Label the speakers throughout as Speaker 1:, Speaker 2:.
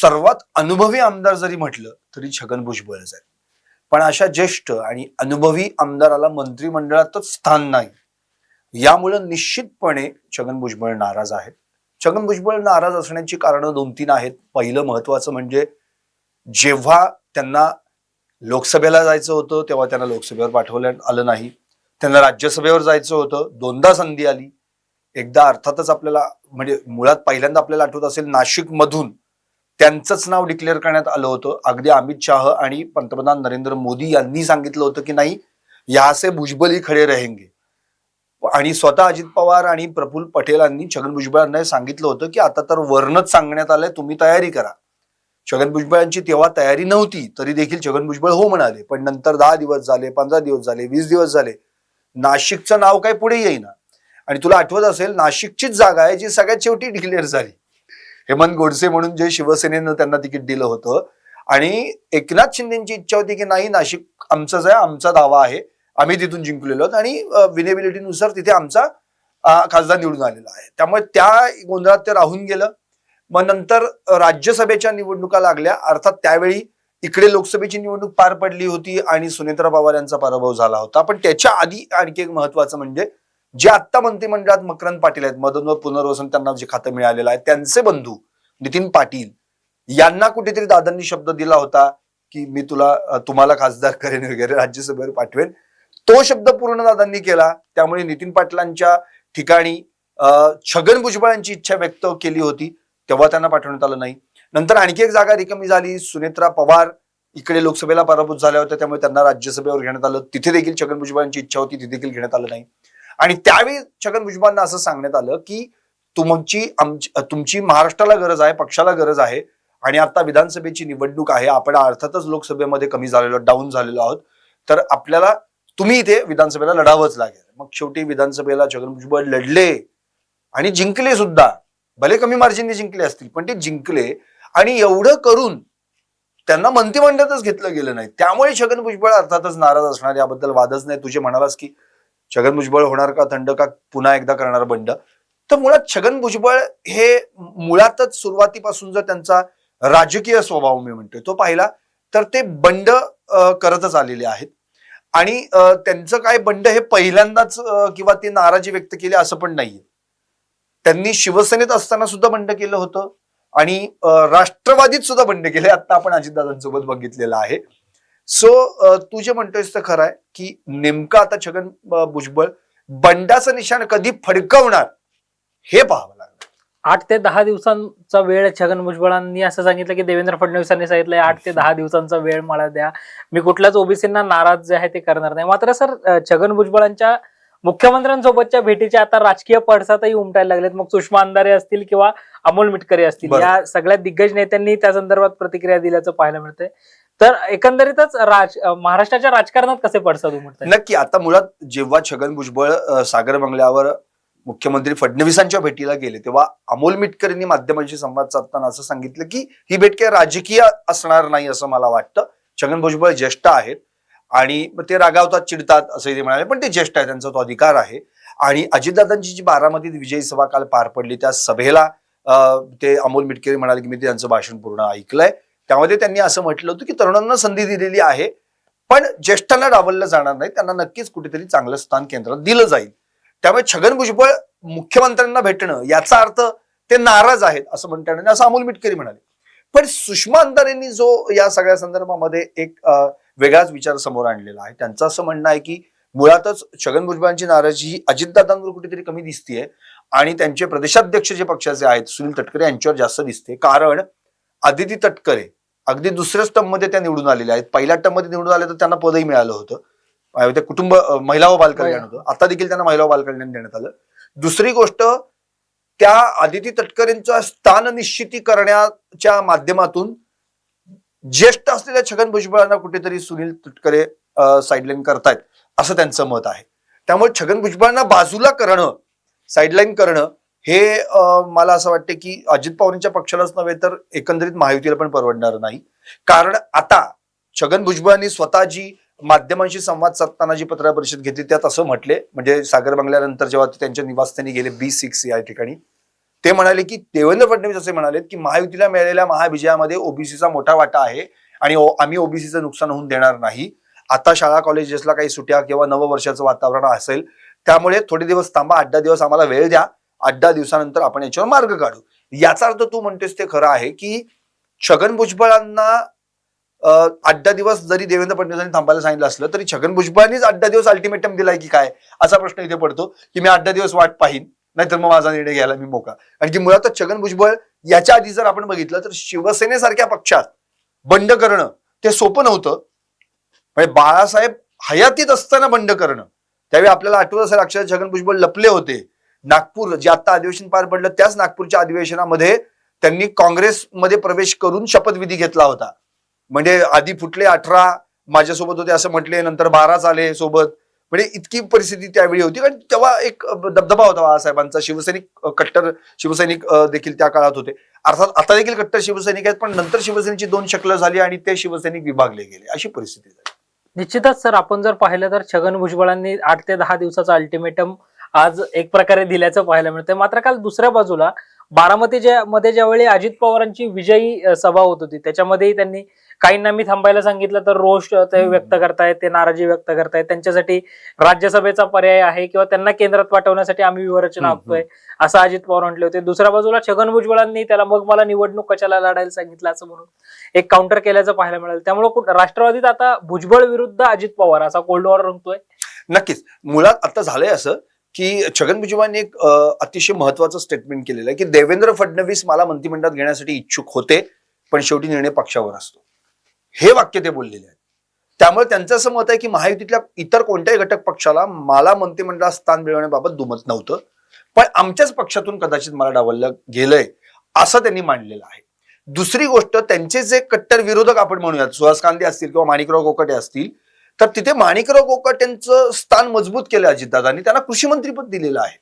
Speaker 1: सर्वात अनुभवी आमदार जरी म्हटलं तरी छगन भुजबळच आहे पण अशा ज्येष्ठ आणि अनुभवी आमदाराला मंत्रिमंडळातच स्थान नाही. यामुळं निश्चितपणे छगन भुजबळ नाराज आहेत. छगन भुजबळ नाराज असण्याची कारणं दोन तीन आहेत. पहिलं महत्वाचं म्हणजे जेव्हा त्यांना लोकसभेला जायचं होतं तेव्हा त्यांना लोकसभेवर पाठवलं आलं नाही. त्यांना राज्यसभेवर जायचं होतं. दोनदा संधी आली. एकदा अर्थातच आपल्याला म्हणजे मुळात पहिल्यांदा आपल्याला आठवत असेल नाशिक मधून त्यांचंच नाव डिक्लेअर करण्यात आलं होतं. अगदी अमित शाह आणि पंतप्रधान नरेंद्र मोदी यांनी सांगितलं होतं की नाही यासे से भुजबल ही खडे रहेंगे. आणि स्वतः अजित पवार आणि प्रफुल पटेलांनी छगन भुजबळांना सांगितलं होतं की आता तर वर्णच सांगण्यात आलंय तुम्ही तयारी करा. छगन भुजबळांची तेव्हा तयारी नव्हती तरी देखील छगन भुजबळ हो म्हणाले. पण नंतर दहा दिवस झाले पंधरा दिवस झाले वीस दिवस झाले नाशिकचं नाव काय पुढे येईना. आणि तुला आठवत असेल नाशिकचीच जागा आहे जी सगळ्यात शेवटी डिक्लेअर झाली. हेमंत गोडसे म्हणून जे शिवसेनेनं त्यांना तिकीट दिलं होतं. आणि एकनाथ शिंदेची इच्छा होती की नाही नाशिक आमचा आहे आमचा दावा आहे. आम्ही तिथून जिंकलेलो आहोत. आणि विनेबिलिटीनुसार तिथे आमचा खासदार निवडून आलेला आहे. त्यामुळे त्या गोंधळात ते राहून गेलं. मग नंतर राज्यसभेच्या निवडणुका लागल्या. अर्थात त्यावेळी इकडे लोकसभेची निवडणूक पार पडली होती आणि सुनेत्रा पवार यांचा पराभव झाला होता. पण त्याच्या आधी आणखी एक महत्वाचं म्हणजे जे आत्ता मंत्रिमंडळात मकरंद पाटील आहेत मदन व पुनर्वसन त्यांना जे खातं मिळालेलं आहे त्यांचे बंधू नितीन पाटील यांना कुठेतरी दादांनी शब्द दिला होता की मी तुला तुम्हाला खासदार करेन वगैरे राज्यसभेवर पाठवेन. तो शब्द पूर्ण दादांनी केला. त्यामुळे नितीन पाटलांच्या ठिकाणी छगन छगन भुजबळांची इच्छा व्यक्त केली होती तेव्हा त्यांना पाठवण्यात आलं नाही. नंतर आणखी एक जागा रिकामी झाली सुनेत्रा पवार इकडे लोकसभेला पराभूत झाल्या होत्या त्यामुळे त्यांना राज्यसभेवर घेण्यात आलं. तिथे देखील छगन भुजबळांची इच्छा होती तिथे देखील घेण्यात आलं नाही. आणि त्यावेळी छगन भुजबळांना असं सांगण्यात आलं की तुमची आमची तुमची महाराष्ट्राला गरज आहे पक्षाला गरज आहे आणि आता विधानसभेची निवडणूक आहे आपण अर्थातच लोकसभेमध्ये कमी झालेलो डाऊन झालेलो आहोत. तर आपल्याला तुम्ही इथे विधानसभेला लढावंच लागेल. मग शेवटी विधानसभेला छगन भुजबळ लढले आणि जिंकले सुद्धा. भले कमी मार्जिनने जिंकले असतील पण ते जिंकले आणि एवढं करून त्यांना मंत्रिमंडळातच घेतलं गेलं नाही. त्यामुळे छगन भुजबळ अर्थातच नाराज असणार याबद्दल वादच नाही. तुझे म्हणालास की छगन भुजबळ होणार का? थंड का? पुन्हा एकदा करणार बंड. तर मुळात छगन भुजबळ हे मुळातच सुरुवातीपासून जर त्यांचा राजकीय स्वभाव मी म्हणतोय तो पाहिला तर ते बंड करतच आलेले आहेत. आणि त्यांचं काय बंड हे पहिल्यांदाच किंवा ते नाराजी व्यक्त केली असं पण नाहीये. त्यांनी शिवसेनेत असताना सुद्धा बंड केलं होतं आणि राष्ट्रवादीत सुद्धा बंड केले. आता आपण अजितदादांसोबत बघितलेलं आहे. सो तू जे म्हणतोयस तर खरं आहे की नेमकं आता छगन भुजबळ बंडाचं निशाण कधी फडकवणार हे पाहावं लागलं.
Speaker 2: आठ ते दहा दिवसांचा वेळ छगन भुजबळांनी. असं सांगितलं की देवेंद्र फडणवीसांनी सांगितलंय आठ ते दहा दिवसांचा वेळ मला द्या. मी कुठल्याच ओबीसींना नाराज जे आहे ते करणार नाही. मात्र सर छगन भुजबळांच्या मुख्यमंत्र्यांसोबतच्या भेटीचे आता राजकीय पडसादही उमटायला लागलेत. मग सुषमा अंधारे असतील किंवा अमोल मिटकरी असतील. या सगळ्या दिग्गज नेत्यांनी त्या संदर्भात प्रतिक्रिया दिल्याचं पाहायला मिळतंय. तर एकंदरीतच राज महाराष्ट्राच्या राजकारणात कसे पडसाद उमटत
Speaker 1: नक्की. आता मुळात जेव्हा छगन भुजबळ सागर बंगल्यावर मुख्यमंत्री फडणवीसांच्या भेटीला गेले तेव्हा अमोल मिटकर यांनी माध्यमांशी संवाद साधताना असं सांगितलं की ही भेट काही राजकीय असणार नाही असं मला वाटतं. छगन भुजबळ ज्येष्ठ आहेत आणि ते रागावतात चिडतात असंही ते म्हणाले. पण ते ज्येष्ठ आहे त्यांचा तो अधिकार आहे. आणि अजितदादांची जी बारामतीत विजयी सभा काल पार पडली त्या सभेला ते अमोल मिटकरी म्हणाले की मी त्यांचं भाषण पूर्ण ऐकलंय. त्यामध्ये त्यांनी असं म्हटलं होतं की तरुणांना संधी दिलेली आहे पण ज्येष्ठांना डावललं जाणार नाही त्यांना नक्कीच कुठेतरी चांगलं स्थान केंद्रात दिलं जाईल. त्यामुळे छगन भुजबळ मुख्यमंत्र्यांना भेटणं याचा अर्थ ते नाराज आहेत असं म्हणता येणार असं अमोल मिटकरी म्हणाले. पण सुषमा अंधारेंनी जो या सगळ्या संदर्भामध्ये एक वेगळाच विचार समोर आणलेला आहे. त्यांचं असं म्हणणं आहे की मुळातच छगन भुजबळांची नाराजी ही अजितदादांवर कुठेतरी कमी दिसतीये. आणि त्यांचे प्रदेशाध्यक्ष जे पक्षाचे आहेत सुनील तटकरे यांच्यावर जास्त दिसते. कारण आदिती तटकरे. अगदी दुसऱ्या टर्ममध्ये त्या निवडून आलेल्या आहेत. पहिल्या टर्ममध्ये निवडून आले तर त्यांना पदही मिळालं होतं. ते कुटुंब महिला व बालकल्याण होतं. आता देखील त्यांना महिला व बालकल्याण देण्यात आलं. दुसरी गोष्ट त्या आदिती तटकरेंचा स्थान निश्चिती करण्याच्या माध्यमातून ज्येष्ठ असलेल्या छगन भुजबळांना कुठेतरी सुनील तटकरे साईडलाईन करतायत असं त्यांचं मत आहे. त्यामुळे छगन भुजबळांना बाजूला करणं साईडलाईन करणं हे मला असं वाटतं की अजित पवारांच्या पक्षालाच नव्हे तर एकंदरीत महायुतीला पण परवडणार नाही. कारण आता छगन भुजबळांनी स्वतः जी माध्यमांशी संवाद साधताना जी पत्रकार परिषद घेतली त्यात असं म्हटले म्हणजे सागर बंगल्यानंतर जेव्हा ते त्यांच्या निवासस्थानी गेले बी सिक्स या ठिकाणी ते म्हणाले की देवेंद्र फडणवीस असे म्हणाले की महायुतीला मिळालेल्या महाविजयामध्ये ओबीसीचा मोठा वाटा आहे आणि आम्ही ओबीसीचं नुकसान होऊन देणार नाही. आता शाळा कॉलेजेसला काही सुट्या किंवा नववर्षाचं वातावरण असेल त्यामुळे थोडे दिवस थांबा आठ दहा दिवस आम्हाला वेळ द्या. आठ दहा दिवसानंतर आपण याच्यावर मार्ग काढू. याचा अर्थ तू म्हणतेस ते खरं आहे की छगन भुजबळांना आठ दहा दिवस जरी देवेंद्र फडणवीसांनी थांबायला सांगितलं असलं तरी छगन भुजबळांनीच आठ दहा दिवस अल्टिमेटम दिलाय की काय? असा प्रश्न इथे पडतो की मी आठ दहा दिवस वाट पाहीन नाहीतर मग माझा निर्णय घ्यायला मी मोका आणि की मुळातच छगन भुजबळ याच्या आधी जर आपण बघितलं तर शिवसेनेसारख्या पक्षात बंड करणं ते सोपं नव्हतं. म्हणजे बाळासाहेब हयातीत असताना बंड करणं. त्यावेळी आपल्याला आठवत असेल अक्षर छगन भुजबळ लपले होते. नागपूर जे आता अधिवेशन पार पडलं त्याच नागपूरच्या अधिवेशनामध्ये त्यांनी काँग्रेसमध्ये प्रवेश करून शपथविधी घेतला होता. म्हणजे आधी फुटले अठरा माझ्यासोबत होते असं म्हटले नंतर बाराच आले सोबत. म्हणजे इतकी परिस्थिती त्यावेळी होती. कारण तेव्हा एक दबदबा होता बाळासाहेबांचा. शिवसैनिक कट्टर शिवसैनिक देखील त्या काळात होते. अर्थात आता देखील कट्टर शिवसैनिक आहेत पण नंतर शिवसेनेची दोन शक्ल झाली आणि ते शिवसैनिक विभागले गेले. अशी परिस्थिती झाली.
Speaker 2: निश्चितच सर. आपण जर पाहिलं तर छगन भुजबळांनी आठ ते दहा दिवसाचा अल्टिमेटम आज एक प्रकारे दिल्याचं पाहायला मिळतंय. मात्र काल दुसऱ्या बाजूला बारामती ज्या मध्ये ज्यावेळी अजित पवारांची विजयी सभा होत होती त्याच्यामध्येही त्यांनी काहींना मी थांबायला सांगितलं तर रोष ते. व्यक्त करतायत ते नाराजी व्यक्त करतायत. त्यांच्यासाठी राज्यसभेचा पर्याय आहे किंवा त्यांना केंद्रात पाठवण्यासाठी आम्ही व्यूहरचना
Speaker 1: हम्म,
Speaker 2: आखतोय असं अजित पवार म्हटले होते. दुसऱ्या बाजूला छगन भुजबळांनी त्याला मग मला निवडणूक कशाला लढायला सांगितलं असं म्हणून एक काउंटर केल्याचं पाहायला मिळालं. त्यामुळे राष्ट्रवादीत आता भुजबळ विरुद्ध अजित पवार असा कोल्ड वॉर रंगतोय.
Speaker 1: नक्कीच. मुळात आता झालंय असं की छगन भुजबळांनी एक अतिशय महत्वाचं स्टेटमेंट केलेलं आहे की देवेंद्र फडणवीस मला मंत्रिमंडळात घेण्यासाठी इच्छुक होते पण शेवटी निर्णय पक्षावर असतो. हे वाक्य ते बोललेले आहे त्यामुळे त्यांचं असं मत आहे की महायुतीतल्या इतर कोणत्याही घटक पक्षाला मला मंत्रिमंडळात स्थान मिळवण्याबाबत दुमत नव्हतं पण आमच्याच पक्षातून कदाचित मला डावललं गेलंय असं त्यांनी मांडलेलं आहे. दुसरी गोष्ट त्यांचे जे कट्टर विरोधक आपण म्हणूयात सुहास कांदे असतील किंवा माणिकराव कोकटे असतील तर तिथे माणिकराव कोकाटेंचं स्थान मजबूत केलं अजितदादांनी. त्यांना कृषी मंत्रीपद दिलेलं आहे.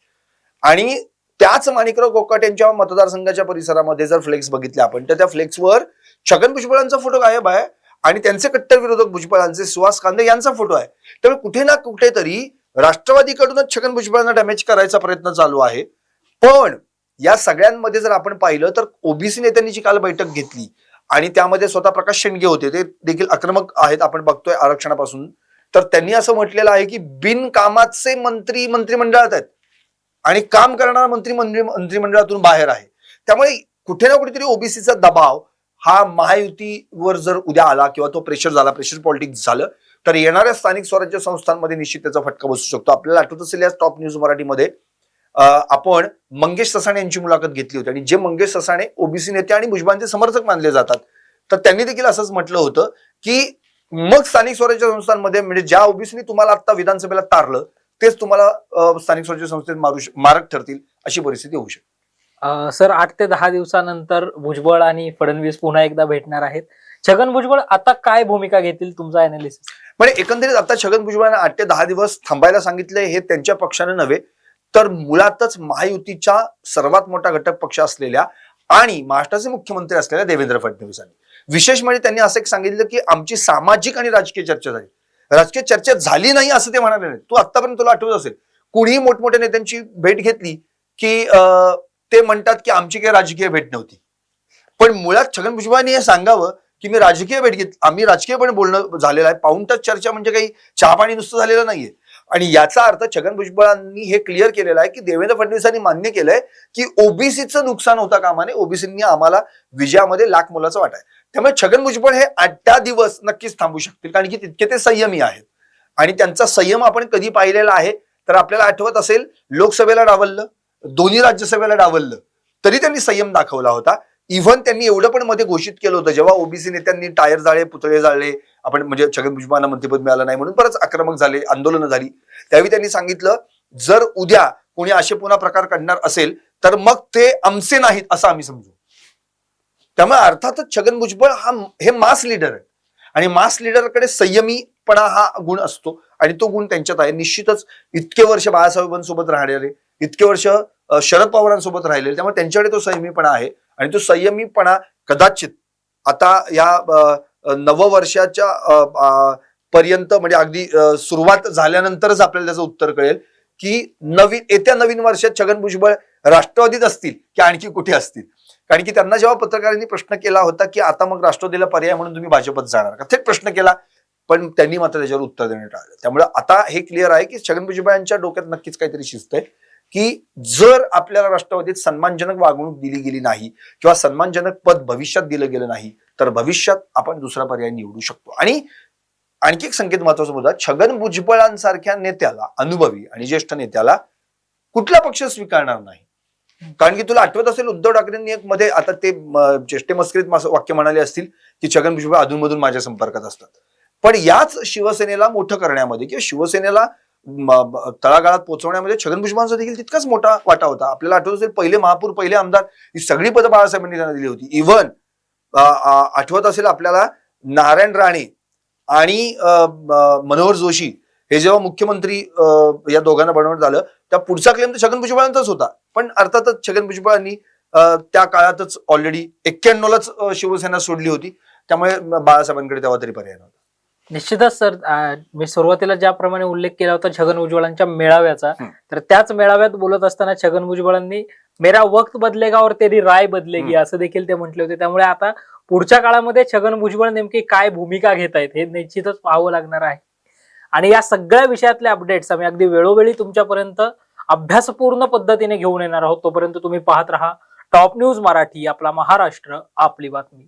Speaker 1: आणि त्याच माणिकराव कोकाटेंच्या मतदारसंघाच्या परिसरामध्ये जर फ्लेक्स बघितले आपण तर त्या फ्लेक्सवर छगन भुजबळांचा फोटो गायब आहे आणि त्यांचे कट्टर विरोधक भुजबळांचे सुहास कांदे यांचा फोटो आहे. त्यामुळे कुठे ना कुठेतरी राष्ट्रवादीकडूनच छगन भुजबळांना डॅमेज करायचा प्रयत्न चालू आहे. पण या सगळ्यांमध्ये जर आपण पाहिलं तर ओबीसी नेत्यांनी जी काल बैठक घेतली आणि त्यामध्ये स्वतः प्रकाश शेंडगे होते. ते देखील आक्रमक आहेत आपण बघतोय आरक्षणापासून. तर त्यांनी असं म्हटलेलं आहे की बिनकामाचे मंत्री मंत्रिमंडळात आहेत. आणि काम करणारा मंत्री मंत्री मंत्रिमंडळातून बाहेर आहे. त्यामुळे कुठे ना कुठेतरी ओबीसीचा दबाव हा महायुतीवर जर उद्या आला किंवा तो प्रेशर झाला प्रेशर पॉलिटिक्स झालं तर येणाऱ्या स्थानिक स्वराज्य संस्थांमध्ये निश्चित त्याचा फटका बसू शकतो. आपल्याला आठवत असेल या टॉप न्यूज मराठीमध्ये आपण मंगेश ससाणे यांची मुलाखत घेतली होती. आणि जे मंगेश ससाणे ओबीसी नेते आणि भुजबळांचे समर्थक मानले जातात. तर त्यांनी देखील असंच म्हटलं होतं की मग स्थानिक स्वराज्य संस्थांमध्ये म्हणजे ज्या ओबीसीने तुम्हाला आता विधानसभेला तारलं तेच तुम्हाला स्थानिक स्वराज्य संस्थेत मारू मारक ठरतील अशी परिस्थिती होऊ शकते.
Speaker 2: सर आठ ते दहा दिवसानंतर भुजबळ आणि फडणवीस पुन्हा एकदा भेटणार आहेत. छगन भुजबळ आता काय भूमिका घेतील तुमचा अनालिसिस
Speaker 1: म्हणजे एकंदरीत आता छगन भुजबळांना आठ ते दहा दिवस थांबायला सांगितलंय हे त्यांच्या पक्षानं नव्हे तर मुळातच महायुतीच्या सर्वात मोठा घटक पक्ष असलेल्या आणि महाराष्ट्राचे मुख्यमंत्री असलेल्या देवेंद्र फडणवीसांनी. विशेष म्हणजे त्यांनी असं एक सांगितलं की आमची सामाजिक आणि राजकीय चर्चा झाली. राजकीय चर्चा झाली नाही असं ते म्हणाले नाही. तू आतापर्यंत तुला आठवत असेल कुणीही मोठमोठ्या नेत्यांची भेट घेतली की अं, ते म्हणतात की आमची काही राजकीय भेट नव्हती. पण मुळात छगन भुजबळांनी हे सांगावं की मी राजकीय भेट घेत आम्ही राजकीयपणे बोलणं झालेलं आहे. पाऊन टच चर्चा म्हणजे काही चहा पाणी नुसतं झालेलं नाहीये. आणि याचा अर्थ छगन भुजबळांनी हे क्लिअर केलेलं आहे की देवेंद्र फडणवीसांनी मान्य केलंय की ओबीसीचं नुकसान होता कामा नये ओबीसींनी आम्हाला विजयामध्ये लाख मोलाचा वाटाय त्यामुळे छगन भुजबळ हे आठ दिवस नक्कीच थांबू शकतील कारण की तितके ते संयमी आहेत. आणि त्यांचा संयम आपण कधी पाहिलेला आहे तर आपल्याला आठवत असेल लोकसभेला डावललं दोन्ही राज्यसभेला डावललं तरी त्यांनी संयम दाखवला होता. इव्हन त्यांनी एवढं पण मध्ये घोषित केलं होतं जेव्हा ओबीसी नेत्यांनी टायर जाळे पुतळे जाळले आपण म्हणजे छगन भुजबळांना मंत्रिपद मिळालं नाही म्हणून बरंच आक्रमक झाले आंदोलनं झाली. त्यावेळी त्यांनी सांगितलं जर उद्या कोणी असे पुन्हा प्रकार काढणार असेल तर मग ते आमचे नाहीत असं आम्ही समजू. त्यामुळे अर्थातच छगन भुजबळ हा हे मास लीडर आहे आणि मास लीडरकडे संयमीपणा हा गुण असतो आणि तो गुण त्यांच्यात आहे. निश्चितच इतके वर्ष बाळासाहेबांसोबत राहणारे इतके वर्ष शरद पवारांसोबत राहिलेले त्यामुळे त्यांच्याकडे तो संयमीपणा आहे. आणि तो संयमीपणा कदाचित आता या नववर्षाच्या पर्यंत म्हणजे अगदी सुरुवात झाल्यानंतरच आपल्याला त्याचं उत्तर कळेल की नवीन येत्या नवीन वर्षात छगन भुजबळ राष्ट्रवादीत असतील की आणखी कुठे असतील? कारण की त्यांना जेव्हा पत्रकारांनी प्रश्न केला होता की आता मग राष्ट्रवादीला पर्याय म्हणून तुम्ही भाजपत जाणार का? थेट प्रश्न केला. पण त्यांनी मात्र त्याच्यावर उत्तर देणे टाळलं. त्यामुळे आता हे क्लिअर आहे की छगन भुजबळांच्या डोक्यात नक्कीच काहीतरी शिस्त आहे की जर आपल्याला राष्ट्रवादीत सन्मानजनक वागणूक दिली गेली नाही किंवा सन्मानजनक पद भविष्यात दिलं गेलं नाही तर भविष्यात आपण दुसरा पर्याय निवडू शकतो. आणि आणखी एक संकेत महत्त्वाचा मुद्दा छगन भुजबळांसारख्या नेत्याला अनुभवी आणि ज्येष्ठ नेत्याला कुठला पक्ष स्वीकारणार नाही? कारण की तुला आठवत असेल उद्धव ठाकरेंनी एक मध्ये आता ते म, मस्करीत वाक्य म्हणाले असतील की छगन भुजबळ अधूनमधून माझ्या संपर्कात असतात. पण याच शिवसेनेला मोठं करण्यामध्ये किंवा शिवसेनेला तळागाळात पोहोचवण्यामध्ये छगन भुजबळांचा देखील तितकाच मोठा वाटा होता. आपल्याला आठवत असेल पहिले महापूर पहिले आमदार ही सगळी पदं बाळासाहेबांनी त्यांना दिली होती. इव्हन आठवत असेल आपल्याला नारायण राणे आणि मनोहर जोशी हे जेव्हा मुख्यमंत्री या दोघांना बनवण्यात आलं त्या पुढचा क्लेम तर छगन भुजबळांचाच होता. पण अर्थातच छगन भुजबळांनी त्या काळातच ऑलरेडी एक्क्याण्णवलाच शिवसेना सोडली होती. त्यामुळे बाळासाहेबांकडे तेव्हा तरी पर्याय नव्हता.
Speaker 2: निश्चितच सर मी सुरुवातीला ज्याप्रमाणे उल्लेख केला होता छगन भुजबळांच्या मेळाव्याचा. तर त्याच मेळाव्यात बोलत असताना छगन भुजबळांनी मेरा वक्त बदलेगा और तेरी राय बदलेगी. असं देखील ते म्हटले होते. त्यामुळे आता पुढच्या काळामध्ये छगन भुजबळ नेमकी काय भूमिका घेत आहेत हे निश्चितच पाहावं लागणार आहे. आणि या सगळ्या विषयातले अपडेट्स आम्ही अगदी वेळोवेळी तुमच्यापर्यंत अभ्यासपूर्ण पद्धतीने घेऊन येणार आहोत. तोपर्यंत तुम्ही पाहत राहा. टॉप न्यूज मराठी आपला महाराष्ट्र आपली बातमी.